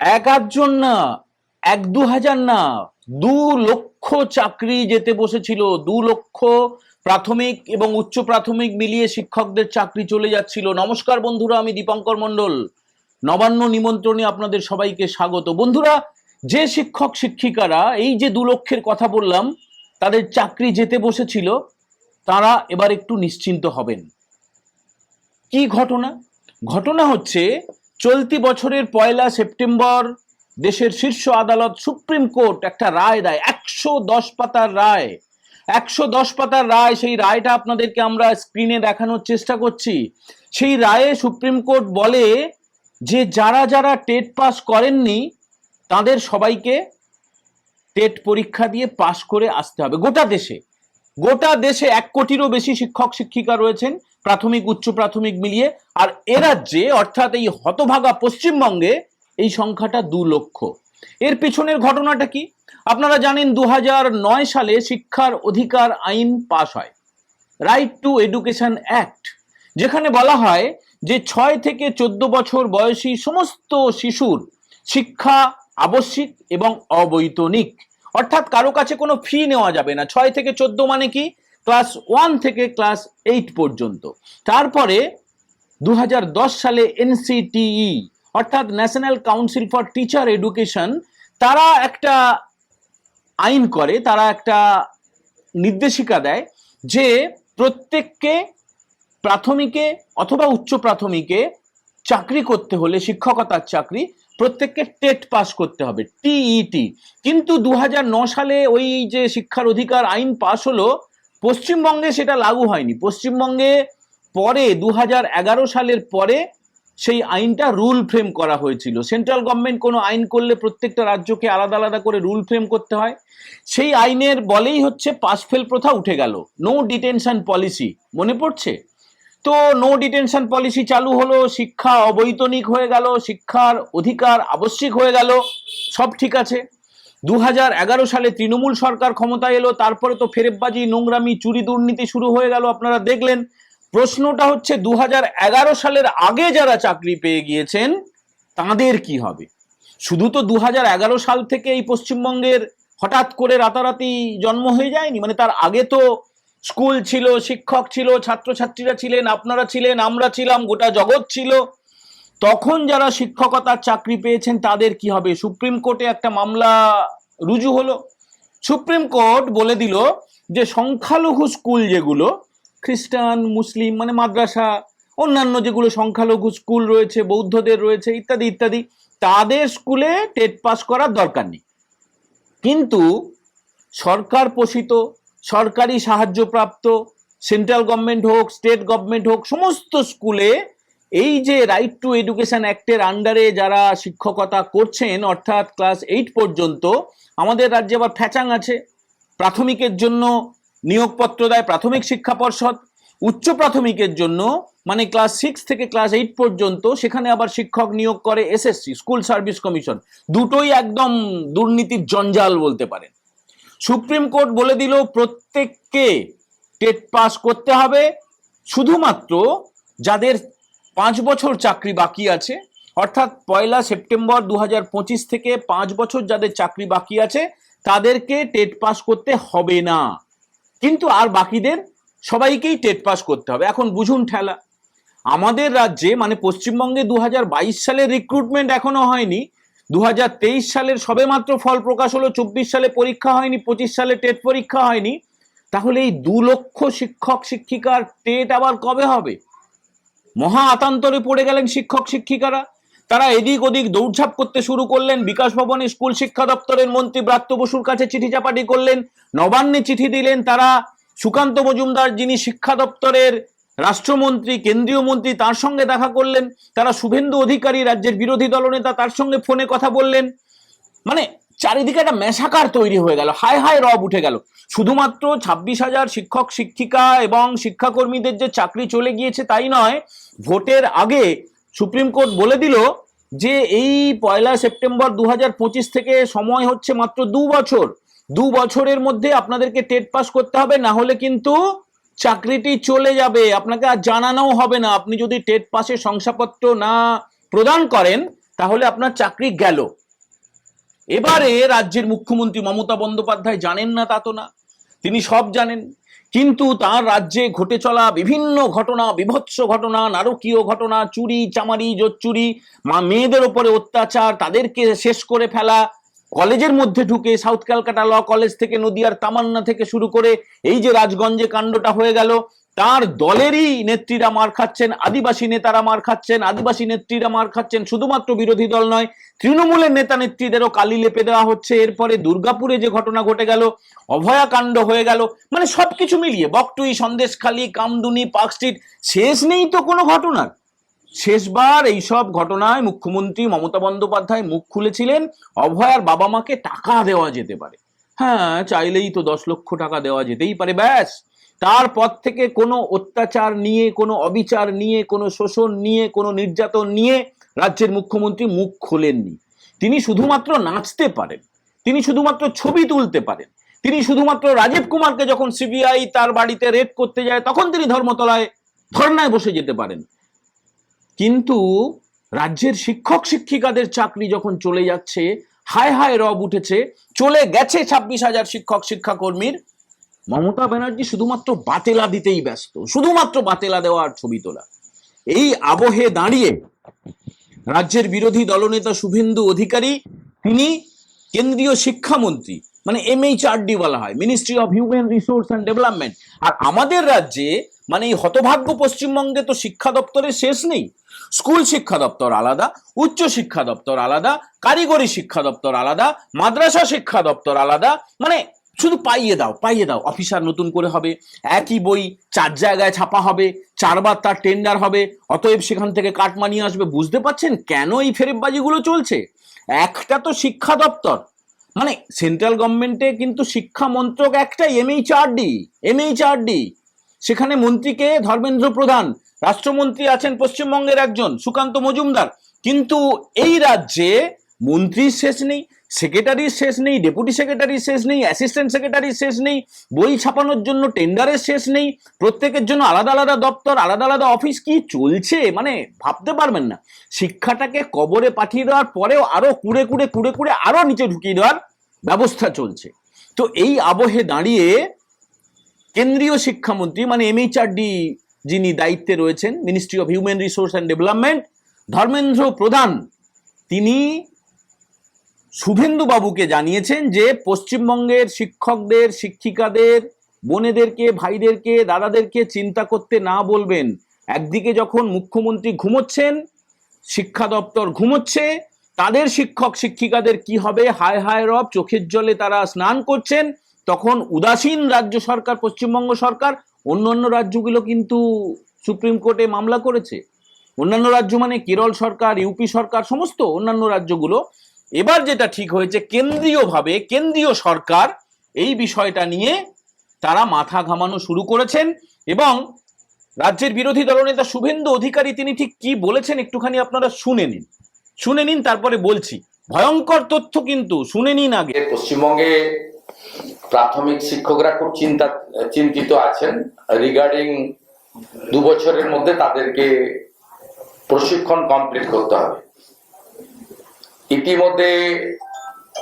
এক আধজন না, এক দু হাজার না, দু লক্ষ চাকরি যেতে বসেছিল। দু লক্ষ প্রাথমিক এবং উচ্চ প্রাথমিক মিলিয়ে শিক্ষকদের চাকরি চলে যাচ্ছিল। নমস্কার বন্ধুরা, আমি দীপঙ্কর মণ্ডল। নবান্ন নিমন্ত্রণে আপনাদের সবাইকে স্বাগত। বন্ধুরা, যে শিক্ষক শিক্ষিকারা এই যে দু লক্ষের কথা বললাম, তাদের চাকরি যেতে বসেছিল, তারা এবার একটু নিশ্চিন্ত হবেন। কি ঘটনা? ঘটনা হচ্ছে চলতি বছরের পয়লা সেপ্টেম্বর দেশের শীর্ষ আদালত সুপ্রিম কোর্ট একটা রায় দেয়, একশো দশ পাতার রায়। একশো দশ পাতার রায়, সেই রায়টা আপনাদেরকে আমরা স্ক্রিনে দেখানোর চেষ্টা করছি। সেই রায়ে সুপ্রিম কোর্ট বলে যে যারা যারা টেট পাস করেননি, তাদের সবাইকে টেট পরীক্ষা দিয়ে পাশ করে আসতে হবে। গোটা দেশে গোটা দেশে এক কোটিরও বেশি শিক্ষক, শিক্ষিকা রয়েছেন। প্রাথমিক, উচ্চ প্রাথমিক মিলিয়ে, আর এ রাজ্যে, অর্থাৎ এই হতভাগা পশ্চিমবঙ্গে, এই সংখ্যাটা দু লক্ষ। এর পিছনের ঘটনাটা কি? আপনারা জানেন দু সালে শিক্ষার অধিকার আইন পাশ হয়। রাইট টু এডুকেশন অ্যাক্ট যেখানে বলা হয় যে ছয় থেকে চোদ্দ বছর বয়সী সমস্ত শিশুর শিক্ষা আবশ্যিক এবং অবৈতনিক। অর্থাৎ কারও কাছে কোনো ফি নেওয়া যাবে না। ছয় থেকে চোদ্দ মানে কি? ক্লাস ওয়ান থেকে ক্লাস এইট পর্যন্ত। তারপরে দু হাজার দশ সালে এনসিটিই, অর্থাৎ national council for teacher education, তারা একটা আইন করে, তারা একটা নির্দেশিকা দেয় যে প্রত্যেককে প্রাথমিকে অথবা উচ্চ প্রাথমিকে চাকরি করতে হলে, শিক্ষকতার চাকরি, প্রত্যেককে টেট পাস করতে হবে, টিইটি। কিন্তু দু সালে ওই যে শিক্ষার অধিকার আইন পাশ হলো পশ্চিমবঙ্গে সেটা লাগু হয়নি। পশ্চিমবঙ্গে পরে দু হাজার এগারো সালের পরে সেই আইনটা রুল ফ্রেম করা হয়েছিল। সেন্ট্রাল গভর্নমেন্ট কোনো আইন করলে প্রত্যেকটা রাজ্যকে আলাদা আলাদা করে রুল ফ্রেম করতে হয়। সেই আইনের বলেই হচ্ছে পাস ফেল প্রথা উঠে গেল। No detention policy. মনে পড়ছে? তো নো ডিটেনশন পলিসি চালু হলো, শিক্ষা অবৈতনিক হয়ে গেল, শিক্ষার অধিকার আবশ্যিক হয়ে গেল, সব ঠিক আছে। দু হাজার এগারো সালে তৃণমূল সরকার ক্ষমতায় এলো, তারপরে তো ফেরেববাজি, নোংরামি, চুরি দুর্নীতি শুরু হয়ে গেল, আপনারা দেখলেন। প্রশ্নটা হচ্ছে দু হাজার এগারো সালের আগে যারা চাকরি পেয়ে গিয়েছেন, তাদের কি হবে? শুধু তো দু হাজার এগারো সাল থেকে এই পশ্চিমবঙ্গের হঠাৎ করে রাতারাতি জন্ম হয়ে যায়নি? মানে তার আগে তো স্কুল ছিল, শিক্ষক ছিল, ছাত্রছাত্রীরা ছিলেন, আপনারা ছিলেন, আমরা ছিলাম, গোটা জগৎ ছিল। তখন যারা শিক্ষকতার চাকরি পেয়েছেন, তাদের কি হবে? সুপ্রিম কোর্টে একটা মামলা রুজু হলো। সুপ্রিম কোর্ট বলে দিল যে, সংখ্যালঘু স্কুল যেগুলো, খ্রিস্টান, মুসলিম মানে মাদ্রাসা, অন্যান্য যেগুলো সংখ্যালঘু স্কুল রয়েছে, বৌদ্ধদের রয়েছে, ইত্যাদি ইত্যাদি, তাদের স্কুলে টেট পাস করার দরকার নেই। কিন্তু সরকার পোষিত, সরকারি সাহায্যপ্রাপ্ত, সেন্ট্রাল গভর্নমেন্ট হোক, স্টেট গভর্নমেন্ট হোক, সমস্ত স্কুলে এই যে রাইট টু এডুকেশন অ্যাক্টের আন্ডারে যারা শিক্ষকতা করছেন, অর্থাৎ ক্লাস এইট পর্যন্ত, আমাদের রাজ্যে আবার ফ্যাচাং আছে। প্রাথমিকের জন্য নিয়োগপত্র দেয় প্রাথমিক শিক্ষা পর্ষদ। উচ্চ প্রাথমিকের জন্য মানে ক্লাস সিক্স থেকে ক্লাস এইট পর্যন্ত, সেখানে আবার শিক্ষক নিয়োগ করে এসএসসি স্কুল সার্ভিস কমিশন দুটোই একদম দুর্নীতির জঞ্জাল বলতে পারেন। সুপ্রিম কোর্ট বলে দিল, প্রত্যেককে টেট পাস করতে হবে। শুধুমাত্র যাদের পাঁচ বছর চাকরি বাকি আছে। অর্থাৎ পয়লা সেপ্টেম্বর দু হাজার পঁচিশ থেকে পাঁচ বছর যাদের চাকরি বাকি আছে, তাদেরকে টেট পাস করতে হবে না। কিন্তু আর বাকিদের সবাইকেই টেট পাস করতে হবে। এখন বুঝুন ঠেলা। আমাদের রাজ্যে মানে পশ্চিমবঙ্গে দু হাজার সালের রিক্রুটমেন্ট এখনও হয়নি। দু হাজার তেইশ সালের সবেমাত্র ফল প্রকাশ হলো, চব্বিশ সালে পরীক্ষা হয়নি, পঁচিশ সালে টেট পরীক্ষা হয়নি। তাহলে এই দু লক্ষ শিক্ষক, শিক্ষিকার টেট আবার কবে হবে? মহা আতান্তরে পড়ে গেলেন শিক্ষক শিক্ষিকারা। তারা এদিক ওদিক দৌড়ঝাঁপ করতে শুরু করলেন, বিকাশ ভবনে স্কুল শিক্ষা দপ্তরের মন্ত্রী ব্রাত্য বসুর কাছে চিঠি চাপাটি করলেন, নবান্নে চিঠি দিলেন তারা, সুকান্ত মজুমদার যিনি শিক্ষা দপ্তরের রাষ্ট্রমন্ত্রী, কেন্দ্রীয় মন্ত্রী, তার সঙ্গে দেখা করলেন, তারা শুভেন্দু অধিকারী, রাজ্যের বিরোধী দলনেতা তার সঙ্গে ফোনে কথা বললেন। মানে চারিদিকে একটা মেশাকার তৈরি হয়ে গেল। হায় হায় রব উঠে গেল। শুধুমাত্র ছাব্বিশ হাজার শিক্ষক, শিক্ষিকা এবং শিক্ষাকর্মীদের যে চাকরি চলে গিয়েছে তাই নয়, ভোটের আগে সুপ্রিম কোর্ট বলে দিল যে এই পয়লা সেপ্টেম্বর দু হাজার পঁচিশ থেকে সময় হচ্ছে মাত্র দু বছর। দু বছরের মধ্যে আপনাদেরকে টেট পাস করতে হবে, না হলে কিন্তু চাকরিটি চলে যাবে। আপনাকে আর জানানোও হবে না। আপনি যদি টেট পাসের শংসাপত্র না প্রদান করেন, তাহলে আপনার চাকরি গেল। এবারে রাজ্যের মুখ্যমন্ত্রী মমতা বন্দ্যোপাধ্যায় জানেন না তা তো না। তিনি সব জানেন। কিন্তু তার রাজ্যে ঘটে চলা বিভিন্ন ঘটনা, বিভৎস ঘটনা, নারকীয় ঘটনা, চুরি, চামারি, জোচ্চুরি, মা মেয়েদের ওপরে অত্যাচার, তাদেরকে শেষ করে ফেলা, কলেজের মধ্যে ঢুকে সাউথ ক্যালকাটা ল কলেজ থেকে নদিয়ার তামান্না থেকে শুরু করে এই যে রাজগঞ্জে কাণ্ডটা হয়ে গেল তার দলেরই নেত্রীরা মার খাচ্ছেন, আদিবাসী নেতারা মার খাচ্ছেন, আদিবাসী নেত্রীরা মার খাচ্ছেন, শুধুমাত্র বিরোধী দল নয়, তৃণমূলের নেতা নেত্রীদেরও কালি লেপে দেওয়া হচ্ছে। এরপরে দুর্গাপুরে যে ঘটনা ঘটে গেল, অভয়াকাণ্ড হয়ে গেল মানে সবকিছু মিলিয়ে, বকটুই, সন্দেশখালী, কামদুনি, পার্ক স্ট্রিট, শেষ নেই তো কোনো ঘটনার। শেষবার এইসব ঘটনায় মুখ্যমন্ত্রী মমতা বন্দ্যোপাধ্যায় মুখ খুলেছিলেন, অভয়ার বাবা মাকে টাকা দেওয়া যেতে পারে। হ্যাঁ চাইলেই তো দশ লক্ষ টাকা দেওয়া যেতেই পারে, ব্যাস। তারপর থেকে কোনো অত্যাচার নিয়ে, কোনো অবিচার নিয়ে, কোনো শোষণ নিয়ে, কোনো নির্যাতন নিয়ে রাজ্যের মুখ্যমন্ত্রী মুখ খোলেননি। তিনি শুধুমাত্র নাচতে পারেন। তিনি শুধুমাত্র ছবি তুলতে পারেন। তিনি শুধুমাত্র রাজীব কুমারকে যখন সিবিআই তার বাড়িতে রেড করতে যায়, তখন তিনি ধর্মতলায় ধর্নায় বসে যেতে পারেন। কিন্তু রাজ্যের শিক্ষক শিক্ষিকাদের চাকরি যখন চলে যাচ্ছে, হায় হায় রব উঠেছে, চলে গেছে ছাব্বিশ হাজার শিক্ষক শিক্ষাকর্মীর মমতা ব্যানার্জি শুধুমাত্র বাতেলা দিতেই ব্যস্ত, শুধুমাত্র বাতেলা দেওয়ার ছবি তোলা। এই আবহে দাঁড়িয়ে রাজ্যের বিরোধী দলনেতা শুভেন্দু অধিকারী, তিনি কেন্দ্রীয় শিক্ষামন্ত্রী মানে এমএইচআরডি বলা হয় ministry of human resource and development আর আমাদের রাজ্যে মানে এই হতভাগ্য পশ্চিমবঙ্গে তো শিক্ষা দপ্তরের শেষ নেই। স্কুল শিক্ষা দপ্তর আলাদা, উচ্চ শিক্ষা দপ্তর আলাদা, কারিগরি শিক্ষা দপ্তর আলাদা, মাদ্রাসা শিক্ষা দপ্তর আলাদা মানে শুধু পাইয়ে দাও পাইয়ে দাও। অফিসার নতুন করে হবে, একই বই চার জায়গায় ছাপা হবে, চারবার তার টেন্ডার হবে, অতএব সেখান থেকে কাট মানিয়ে আসবে। বুঝতে পারছেন কেন এই ফেরেববাজিগুলো চলছে? একটা তো শিক্ষা দপ্তর মানে সেন্ট্রাল গভর্নমেন্টে কিন্তু শিক্ষা মন্ত্রক একটাই এমএইচআরডি এমএইচআরডি সেখানে মন্ত্রীকে ধর্মেন্দ্র প্রধান। রাষ্ট্রমন্ত্রী আছেন পশ্চিমবঙ্গের একজন, সুকান্ত মজুমদার। কিন্তু এই রাজ্যে মন্ত্রীর শেষ নেই সেক্রেটারির শেষ নেই ডেপুটি সেক্রেটারির শেষ নেই অ্যাসিস্ট্যান্ট সেক্রেটারির শেষ নেই, বই ছাপানোর জন্য টেন্ডারের শেষ নেই, প্রত্যেকের জন্য আলাদা আলাদা দপ্তর, আলাদা আলাদা অফিস কি চলছে? মানে ভাবতে পারবেন না। শিক্ষাটাকে কবরে পাঠিয়ে দেওয়ার পরেও আরও কুড়ে কুড়ে কুড়ে কুড়ে আরও নিচে ঢুকিয়ে দেওয়ার ব্যবস্থা চলছে। তো এই আবহে দাঁড়িয়ে কেন্দ্রীয় শিক্ষামন্ত্রী মানে এমএইচআরডি যিনি দায়িত্বে রয়েছেন ministry of human resource and development Dharmendra Pradhan, তিনি শুভেন্দু বাবুকে জানিয়েছেন যে পশ্চিমবঙ্গের শিক্ষকদের, শিক্ষিকাদের, বোনেদেরকে, ভাইদেরকে, দাদাদেরকে চিন্তা করতে না বলবেন। একদিকে যখন মুখ্যমন্ত্রী ঘুমোচ্ছেন, শিক্ষা দপ্তর ঘুমোচ্ছে, তাদের শিক্ষক, শিক্ষিকাদের কি হবে? হায় হায়, রব, চোখের জলে তারা স্নান করছেন, তখন উদাসীন রাজ্য সরকার, পশ্চিমবঙ্গ সরকার, অন্যান্য রাজ্যগুলো কিন্তু সুপ্রিম কোর্টে মামলা করেছে। অন্যান্য রাজ্য মানে কেরল সরকার, ইউপি সরকার, সমস্ত অন্যান্য রাজ্যগুলো এবার যেটা ঠিক হয়েছে, কেন্দ্রীয়ভাবে কেন্দ্রীয় সরকার এই বিষয়টা নিয়ে তারা মাথা ঘামানো শুরু করেছেন এবং রাজ্যের বিরোধী দলনেতা শুভেন্দু অধিকারী তিনি ঠিক কি বলেছেন একটুখানি আপনারা শুনে নিন। শুনে নিন, তারপরে বলছি। ভয়ঙ্কর তথ্য কিন্তু, শুনে নিন আগে। পশ্চিমবঙ্গে প্রাথমিক শিক্ষকরা খুব চিন্তা, চিন্তিত আছেন। রিগার্ডিং দু বছরের মধ্যে তাদেরকে প্রশিক্ষণ কমপ্লিট করতে হবে। ইতিমধ্যে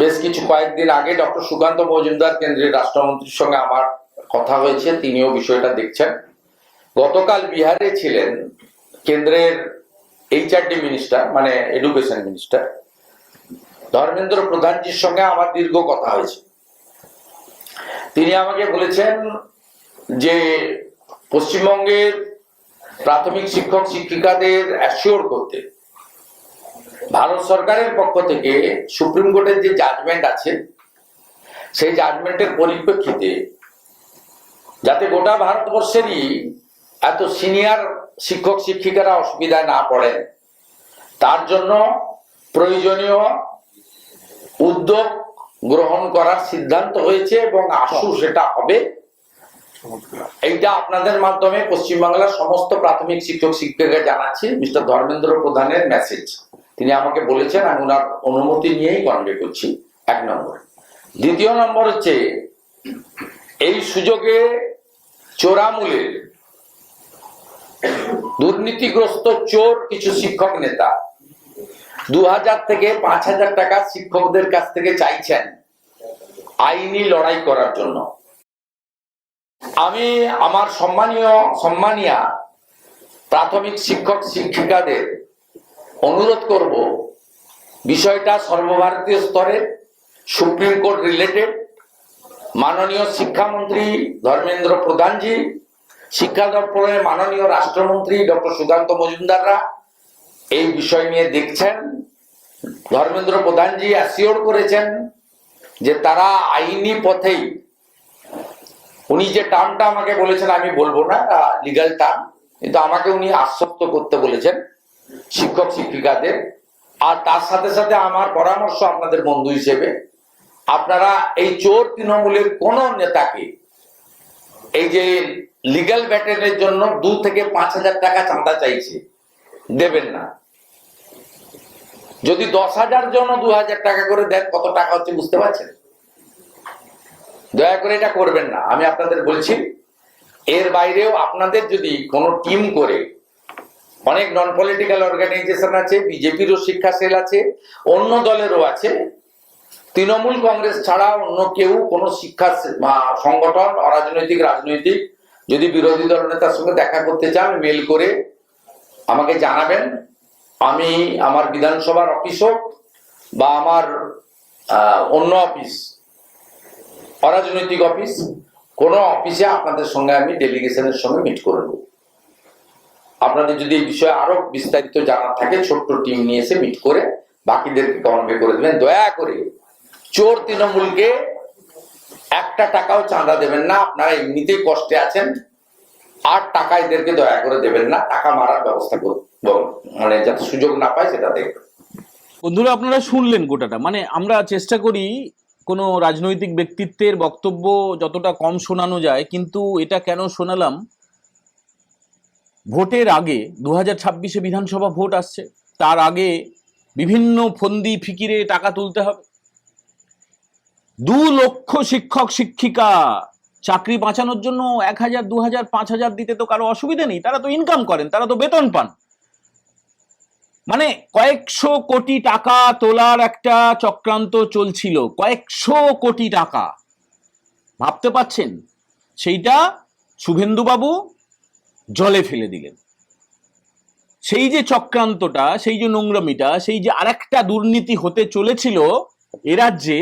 বেশ কিছু কয়েকদিন আগে ডক্টর সুকান্ত মজুমদার কেন্দ্রীয় রাষ্ট্রমন্ত্রীর সঙ্গে আমার কথা হয়েছে, তিনিও বিষয়টা দেখছেন। গতকাল বিহারে ছিলেন কেন্দ্রের এইচআরডি মিনিস্টার মানে এডুকেশন মিনিস্টার। ধর্মেন্দ্র প্রধানজির সঙ্গে আমার দীর্ঘ কথা হয়েছে। তিনি আমাকে বলেছেন যে পশ্চিমবঙ্গের প্রাথমিক শিক্ষক শিক্ষিকাদের অ্যাসিওর করতে ভারত সরকারের পক্ষ থেকে সুপ্রিম কোর্টের যে জাজমেন্ট আছে, সেই জাজমেন্টের পরিপ্রেক্ষিতে যাতে গোটা ভারতবর্ষেরই এত সিনিয়র শিক্ষক শিক্ষিকারা অসুবিধায় না পড়েন, তার জন্য প্রয়োজনীয় উদ্যোগ গ্রহণ করার সিদ্ধান্ত হয়েছে এবং আশু সেটা হবে। এইটা আপনাদের মাধ্যমে পশ্চিমবাংলার সমস্ত প্রাথমিক শিক্ষক শিক্ষিকা জানাচ্ছি, মিস্টার ধর্মেন্দ্র প্রধানের মেসেজ তিনি আমাকে বলেছেন, আমি ওনার অনুমতি নিয়েই কনভে করছি। এক নম্বর। দ্বিতীয় নম্বর হচ্ছে, এই সুযোগে চোরামূলের দুর্নীতিগ্রস্ত চোর কিছু শিক্ষক নেতা দু হাজার থেকে পাঁচ হাজার টাকা শিক্ষকদের কাছ থেকে চাইছেন আইনি লড়াই করার জন্য। আমি, আমার সম্মানীয়, সম্মানিয়া প্রাথমিক শিক্ষক শিক্ষিকাদের অনুরোধ করব, বিষয়টা সর্বভারতীয় স্তরে, সুপ্রিম কোর্ট রিলেটেড, মাননীয় শিক্ষামন্ত্রী ধর্মেন্দ্র প্রধানজি, শিক্ষা দপ্তরের মাননীয় রাষ্ট্রমন্ত্রী ডক্টর সুকান্ত মজুমদাররা এই বিষয় নিয়ে দেখছেন। ধর্মেন্দ্র প্রধানজি অ্যাসিওর করেছেন যে তারা আইনি পথেই, উনি যে টার্মটা আমাকে বলেছেন আমি বলব না লিগাল টার্ম, কিন্তু আমাকে উনি আশ্বস্ত করতে বলেছেন। শিক্ষক শিক্ষিকাদের। আর তার সাথে সাথে আমার পরামর্শ আপনাদের বন্ধু হিসেবে, আপনারা এই চোর তৃণমূলের কোন নেতাকে এই যে লিগ্যাল ব্যাটেলের জন্য দু থেকে পাঁচ হাজার টাকা চাঁদা চাইছে, দেবেন না। যদি দশ হাজার জন্য দু হাজার টাকা করে দেন, কত টাকা হচ্ছে বুঝতে পারছেন? দয়া করে এটা করবেন না। আমি আপনাদের বলছি, এর বাইরেও আপনাদের যদি কোনো টিম করে অনেক নন পলিটিক্যাল অর্গানাইজেশন আছে বিজেপিরও শিক্ষা সেল আছে, অন্য দলেরও আছে। তৃণমূল কংগ্রেস ছাড়া অন্য কেউ, কোনো শিক্ষা সংগঠন, অরাজনৈতিক, রাজনৈতিক, যদি বিরোধী দল নেতার সঙ্গে দেখা করতে চান মেল করে আমাকে জানাবেন। আমি আমার বিধানসভার অফিস হোক বা আমার অন্য অফিস অরাজনৈতিক অফিস কোনো অফিসে আপনাদের সঙ্গে আমি ডেলিগেশনের সঙ্গে মিট করে নেব। আপনাদের যদি এই বিষয়ে আরও বিস্তারিত জানার থাকে, ছোট্ট টিম নিয়ে এসে মিট করে বাকিদেরকে কনভে করে দেবেন। দয়া করে চোর তৃণমূলকে একটা টাকাও চাঁদা দেবেন না, আপনারা এমনিতেই কষ্টে আছেন। আর টাকা এদেরকে দয়া করে দেবেন না, টাকা মারার ব্যবস্থা করুন। মানে যাতে সুযোগ না পায় সেটা দেখবেন। বন্ধুরা, আপনারা শুনলেন গোটাটা। মানে আমরা চেষ্টা করি কোনো রাজনৈতিক ব্যক্তিত্বের বক্তব্য যতটা কম শোনানো যায়, কিন্তু এটা কেন শোনালাম? ভোটের আগে দু হাজার ছাব্বিশে বিধানসভা ভোট আসছে, তার আগে বিভিন্ন ফন্দি ফিকিরে টাকা তুলতে হবে। দু লক্ষ শিক্ষক, শিক্ষিকা চাকরি বাঁচানোর জন্য এক হাজার, দু হাজার, পাঁচ হাজার দিতে তো কারও অসুবিধা নেই, তারা তো ইনকাম করেন, তারা তো বেতন পান। মানে কয়েকশো কোটি টাকা তোলার একটা চক্রান্ত চলছিল, কয়েকশো কোটি টাকা। ভাবতে পাচ্ছেন সেইটা শুভেন্দুবাবু জলে ফেলে দিলেন। সেই যে চক্রান্তটা, সেই যে নোংরামিটা, সেই যে আরেকটা দুর্নীতি হতে চলেছিল এ রাজ্যে,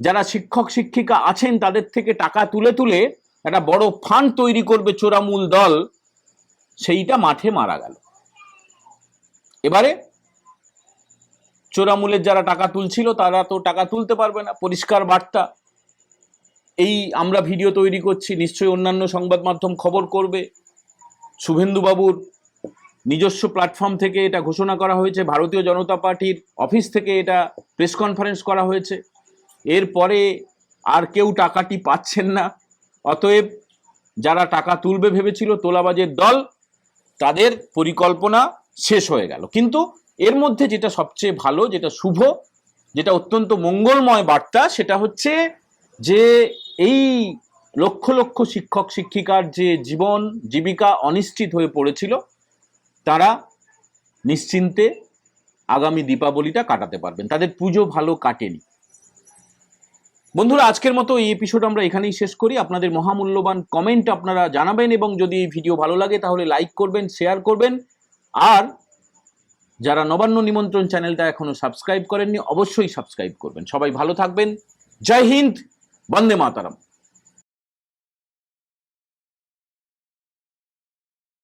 যারা শিক্ষক, শিক্ষিকা আছেন তাদের থেকে টাকা তুলে তুলে একটা বড় ফান্ড তৈরি করবে চোরামূল দল, সেইটা মাঠে মারা গেল। এবারে চোরামূলের যারা টাকা তুলছিল, তারা তো টাকা তুলতে পারবে না, পরিষ্কার বার্তা। এই আমরা ভিডিও তৈরি করছি, নিশ্চয়ই অন্যান্য সংবাদ মাধ্যম খবর করবে। শুভেন্দুবাবুর নিজস্ব প্ল্যাটফর্ম থেকে এটা ঘোষণা করা হয়েছে, ভারতীয় জনতা পার্টির অফিস থেকে এটা প্রেস কনফারেন্স করা হয়েছে। এরপরে আর কেউ টাকাটি পাচ্ছেন না। অতএব যারা টাকা তুলবে ভেবেছিল তোলাবাজের দল, তাদের পরিকল্পনা শেষ হয়ে গেল। কিন্তু এর মধ্যে যেটা সবচেয়ে ভালো, যেটা শুভ, যেটা অত্যন্ত মঙ্গলময় বার্তা, সেটা হচ্ছে যে এই লক্ষ লক্ষ শিক্ষক শিক্ষিকার যে জীবন, জীবিকা অনিশ্চিত হয়ে পড়েছিল, তারা নিশ্চিন্তে আগামী দীপাবলিটা কাটাতে পারবেন। তাদের পুজো ভালো কাটেনি। বন্ধুরা, আজকের মতো এই এপিসোড আমরা এখানেই শেষ করি। আপনাদের মহামূল্যবান কমেন্ট আপনারা জানাবেন এবং যদি এই ভিডিও ভালো লাগে তাহলে লাইক করবেন শেয়ার করবেন। আর যারা নবান্ন নিমন্ত্রণ চ্যানেলটা এখনও সাবস্ক্রাইব করেননি, অবশ্যই সাবস্ক্রাইব করবেন। সবাই ভালো থাকবেন। জয় হিন্দ, বন্দে মাতারাম।